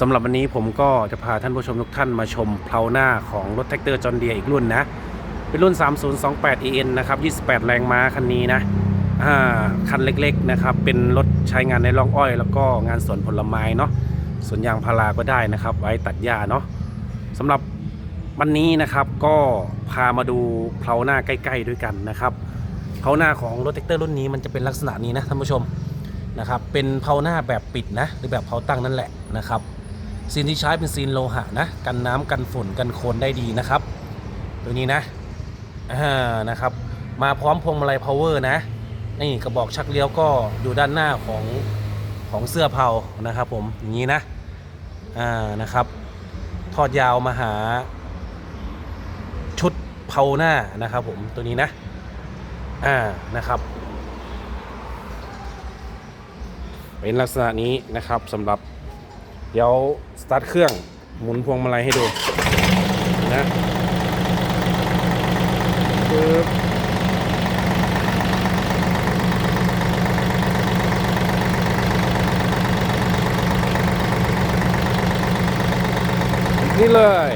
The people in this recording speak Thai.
สำหรับวันนี้ผมก็จะพาท่านผู้ชมทุกท่านมาชมเพลาหน้าของรถแท็กเตอร์จอห์นเดียอีกรุ่นนะ เป็นรุ่น 3028 EN นะครับ 28 แรงม้าคันนี้นะคันเล็กๆนะครับ เป็นรถใช้งานในร่องอ้อย แล้วก็งานสวนผลไม้เนาะสวนยางพาราก็ได้นะครับ ไว้ตัดหญ้าเนาะสำหรับวันนี้นะครับก็พามาดูเพลาหน้าใกล้ ๆด้วยกันนะครับเพลาหน้าของรถแท็กเตอร์รุ่นนี้มันจะเป็นลักษณะนี้นะท่านผู้ชมนะครับ เป็นเพลาหน้าแบบปิดนะหรือแบบเพลาตั้งนั่นแหละนะครับ ซีนที่ใช้เป็นซีนโลหะนะ กันน้ำกันฝุ่นกันโคลนได้ดีนะครับ ตัวนี้นะอ่านะครับ มาพร้อมพวงมาลัย power นะ นี่กระบอกชักเลี้ยวก็อยู่ด้านหน้าของของเสื้อเผานะครับ ผมอย่างนี้นะอ่านะครับ ทอดยาวมาหา ชุดเผาหน้านะครับ ผมตัวนี้นะอ่านะครับเป็นลักษณะนี้นะครับสำหรับ เดี๋ยวสตาร์ทเครื่องหมุนพวงมาลัยให้ดูนะปึ๊บนี่เลย